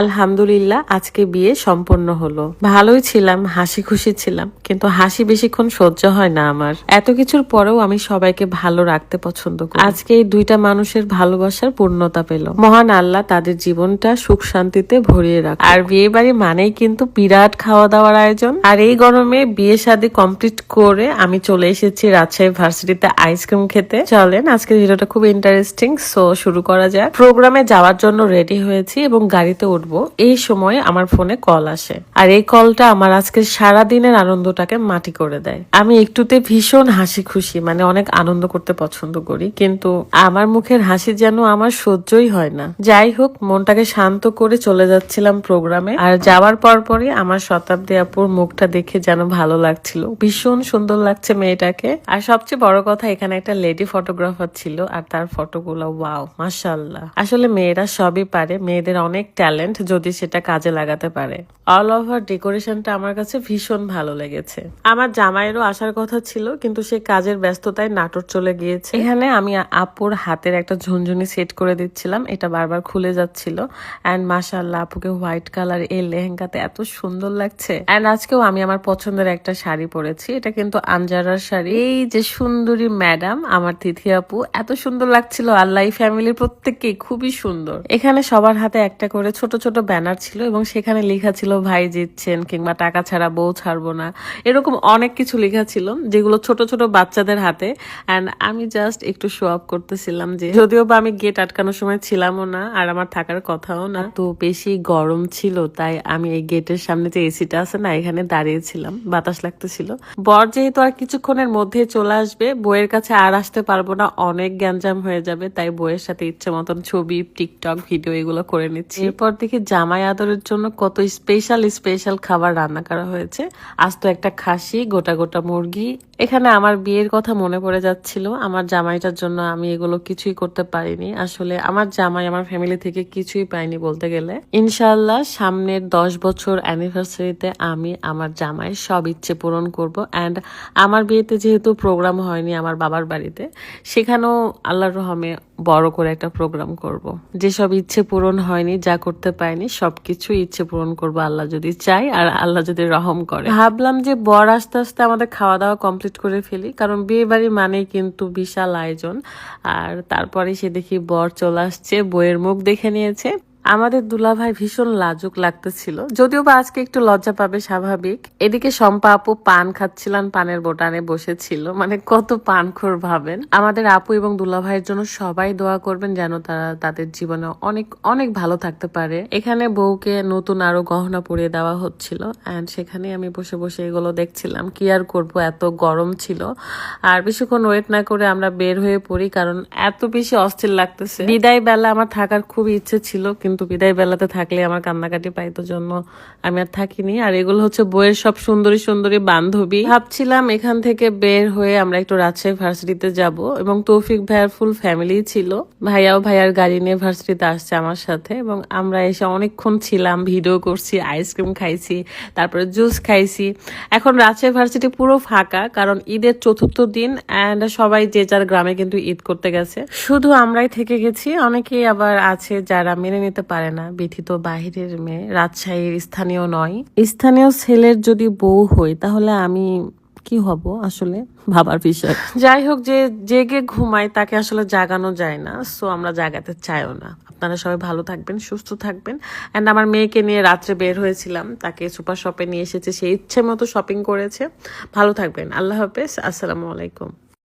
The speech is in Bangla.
আলহামদুলিল্লাহ, আজকে বিয়ে সম্পন্ন হলো। ভালোই ছিলাম, হাসি খুশি ছিলাম, কিন্তু হাসি বেশিক্ষণ সহ্য হয় না আমার। এত কিছুর পরেও আমি সবাইকে ভালো রাখতে পছন্দ করি। আজকে এই দুইটা মানুষের ভালোবাসার পূর্ণতা পেল। মহান আল্লাহ তাদের জীবনটা সুখ শান্তিতে ভরিয়ে রাখ আর বিয়ে বাড়ি মানেই কিন্তু বিরাট খাওয়া দাওয়ার আয়োজন। আর এই গরমে বিয়ে শাদী কমপ্লিট করে আমি চলে এসেছি রাজশাহী ভার্সিটিতে আইসক্রিম খেতে। চলেন, আজকের ভিডিওটা খুব ইন্টারেস্টিং সো শুরু করা যাক। প্রোগ্রামে যাওয়ার জন্য রেডি হয়েছি এবং গাড়িতে উঠবো। এই সময় আমার ফোনে কল আসে। আর এই কলটা আমার আজকের সারা দিনের আনন্দটাকে মাটি করে দেয়। আমি একটুতে ভীষণ হাসি খুশি মানে অনেক আনন্দ করতে পছন্দ করি। কিন্তু আমার মুখের হাসি যেন আমার সহ্যই হয় না। যাই হোক, মনটাকে শান্ত করে চলে যাচ্ছিলাম প্রোগ্রামে। আর যাওয়ার পর পরই আমার শতাব্দী আপুর মুখটা দেখে যেন ভালো লাগছিল। ভীষণ সুন্দর লাগছে মেয়েটাকে। আর সবচেয়ে বড় কথা, এখানে একটা লেডি ফটোগ্রাফার ছিল। আর তার ফটোগুলো, ওয়াও মাশাল্লাহ আসলে মেয়েরা সবই পারে। মেয়েদের অনেক ট্যালেন্ট যদি সেটা কাজে লাগাতে পারে। অল ওভার ডেকোরেশনটা আমার কাছে ভীষণ ভালো লেগেছে। আমার জামাইয়েরও আসার কথা ছিল, কিন্তু সে কাজের ব্যস্ততায় নাটোর চলে গিয়েছে। এখানে আমি আপুর হাতের একটা ঝুনঝুনি সেট করে দিচ্ছিলাম, এটা বারবার খুলে যাচ্ছিল। অ্যান্ড মাশাল্লাহ আপুকে হোয়াইট কালার এই লেহেঙ্গাতে এত সুন্দর লাগছে। অ্যান্ড আজকেও আমি আমার পছন্দের একটা শাড়ি পরেছি, এটা কিন্তু আনজারার শাড়ি। এই যে সুন্দরী ম্যাডাম, আমার তিথি আপু, এত সুন্দর লাগছিল। আল্লাহ ফ্যামিলির প্রত্যেককেই খুবই সুন্দর। এখানে সবার হাতে একটা করে ছোট ছোট ব্যানার ছিল এবং সেখানে লেখা ছিল, ভাই জিতছেন কিংবা টাকা ছাড়া বউ ছাড়বো না। এরকম অনেক কিছু লেখা ছিল, যেগুলো ছোট ছোট বাচ্চাদের হাতে। অ্যান্ড আমি জাস্ট একটু শো আপ করতেছিলাম যে, যদিও বা আমি গেট আটকানোর সময় ছিলামও না আর আমার থাকার কথাও না, তো বেশি গরম ছিল, তাই আমি এই গেটের সামনে যে এসিটা আছে না, এখানে দাঁড়িয়েছিলাম। বাতাস লাগতেছিল। বর যেহেতু আর কিছুক্ষণের মধ্যে চলে আসবে বইয়ের কাছে আর আসতে পারব না, অনেক গ্যাঞ্জাম হয়ে যাবে, তাই বইয়ের সাথে ইচ্ছে মতন ছবি, টিকটক, ভিডিও এগুলো করে নিচ্ছি। এরপর দেখি জামাই আদরের জন্য কত স্পেশাল স্পেশাল খাবার রান্না করা হয়েছে। আজ তো একটা খাসি, গোটা গোটা মুরগি। এখানে আমার বিয়ের কথা মনে পড়ে যাচ্ছিল। আমার জামাইটার জন্য আমি এগুলো কিছুই করতে পারিনি। আসলে আমার জামাই আমার ফ্যামিলি থেকে কিছুই পাইনি বলতে গেলে। ইনশাল্লাহ সামনের দশ বছর অ্যানিভার্সারিতে আমি আমার জামাইয়ের সব ইচ্ছে পূরণ করব। অ্যান্ড আমার বিয়েতে যেহেতু প্রোগ্রাম হয়নি আমার বাবার বাড়িতে, সেখানেও আল্লাহর রহমে বড় করে একটা প্রোগ্রাম করব। যেসব ইচ্ছে পূরণ হয়নি, যা করতে পারিনি, সবকিছু ইচ্ছে পূরণ করব আল্লাহ যদি চাই আর আল্লাহ যদি রহম করে। ভাবলাম যে বর আস্তে আস্তে আমাদের খাওয়া দাওয়া কমপ্লিট করে ফেলি, কারণ বিয়ে বাড়ি মানেই কিন্তু বিশাল আয়োজন। আর তারপরে সে দেখি বর চলে আসছে, বইয়ের মুখ দেখে নিয়েছে। আমাদের দুলাভাই ভীষণ লাজুক লাগতেছিল। যদিও বা আজকে একটু লজ্জা পাবে, স্বাভাবিক। এদিকে শম্পা আপু পান খাচ্ছিলেন, পানের বোটানে বসেছিল। মানে কত পানখোর ভাবেন। আমাদের আপু এবং দুলাভাইয়ের জন্য সবাই দোয়া করবেন যেন তারা তাদের জীবনে অনেক অনেক ভালো থাকতে পারে। এখানে বউকে নতুন আরও গহনা পরিয়ে দেওয়া হচ্ছিল। অ্যান্ড সেখানে আমি বসে বসে এগুলো দেখছিলাম। কি আর করব? এত গরম ছিল। আর বেশিক্ষণ ওয়েট না করে আমরা বের হয়ে পড়ি, কারণ এত বেশি অস্থির লাগতেছে। বিদায় বেলা আমার থাকার খুব ইচ্ছে ছিল কিন্তু বিদায় বেলাতে থাকলে আমার কান্নাকাটি পাইতো জন্য আমি আর থাকিনি। আর এগুলো হচ্ছে বইয়ের সব সুন্দরী সুন্দরী বান্ধবী। ভাবছিলাম এখান থেকে বের হয়ে আমরা একটু রাজশাহী ভার্সিটিতে যাব এবং তৌফিক ভাইয়ার ফুল ফ্যামিলি ছিল। ভাইয়াও ভাইয়ার গাড়ি নিয়ে ভার্সিটিতে আসছে আমার সাথে এবং আমরা এসে অনেকক্ষণ ছিলাম, ভিডিও করছি আইসক্রিম খাইছি, তারপরে জুস খাইছি। এখন রাজশাহী ভার্সিটি পুরো ফাঁকা কারণ ঈদের চতুর্থ দিন অ্যান্ড সবাই যে যার গ্রামে কিন্তু ঈদ করতে গেছে। শুধু আমরাই থেকে গেছি, অনেকেই আবার আছে যারা মেনে নিতে পারে না, ব্যথিত বাহিরের মেয়ে, রাজশাহীর স্থানীয় নয়। স্থানীয় ছেলের যদি বউ হই, তাহলে আমি কি হব আসলে? ভাবার বিষয়। যাই হোক, যে জেগে ঘুমায় তাকে আসলে জাগানো যায় না, সো আমরা জাগাতে চাইও না। আপনারা সবাই ভালো থাকবেন, সুস্থ থাকবেন। অ্যান্ড আমার মেয়েকে নিয়ে রাত্রে বের হয়েছিলাম, তাকে সুপার শপে নিয়ে এসেছে, সে ইচ্ছে মতো শপিং করেছে। ভালো থাকবেন, আল্লাহ হাফেজ, আসসালামু আলাইকুম।